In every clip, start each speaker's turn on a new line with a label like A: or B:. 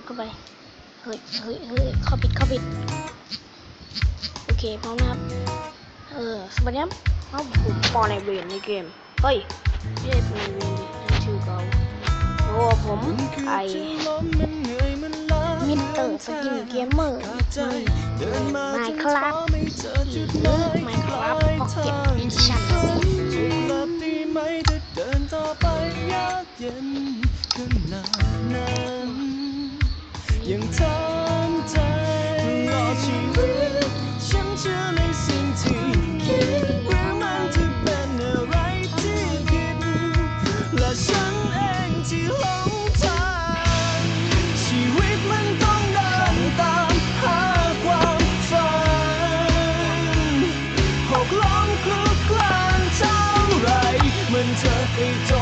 A: ดเข้าไป เฮ้ยเฮ้ยเฮ้ยเข้าปิดเข้าปิด โอเคพร้อมนะครับเออสวัสดีครับเอาผมปอในเวนในเกม เฮ้ยไม่ใช่ในเวนดินั่นชื่อเขาโอ้ผมไอมิสเตอร์สกินเกมเมอร์ไม่ครับหรือไม่ครับพ็อกเก็ตดิชั่น
B: เดินต่อไปยากเย็นขนาดนั้น ยังถามใจตลอดชีวิตฉันเชื่อในสิ่งที่คิดหรือมันจะเป็นอะไรที่ผิดและฉันเองที่หลงทางชีวิตมันต้องเดินตามหาความฝันหกล้มคลุกคลานเท่าไรมันจะไปจ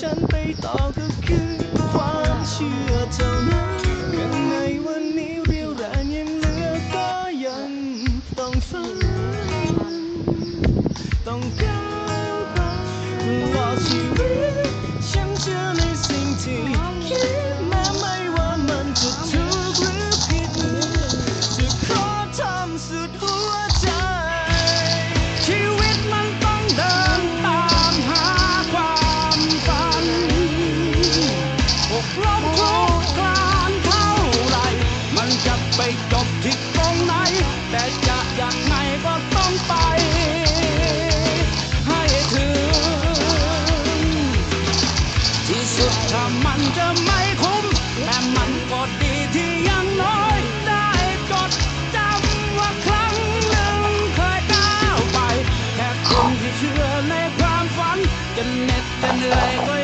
B: ฉันไปต่อก็คือความเชื่อเท่านั้นยังไงวันนี้เรียวแรงยังเหลือก็ยังต้องฝันต้องการ กล้มคลุกลานเท่าไรมันจะไปจบที่ตรงไหน แต่จยังไงก็ต้องไป ให้ถึง ที่สุดถ้ามันจะไม่คุ้มแต่มันก็ดีที่ยังน้อยได้จดจำว่าครั้งหนึ่งเคยก้าไป แค่คนที่เชื่อในความฝันจะเหน็ดจะเหนื่อย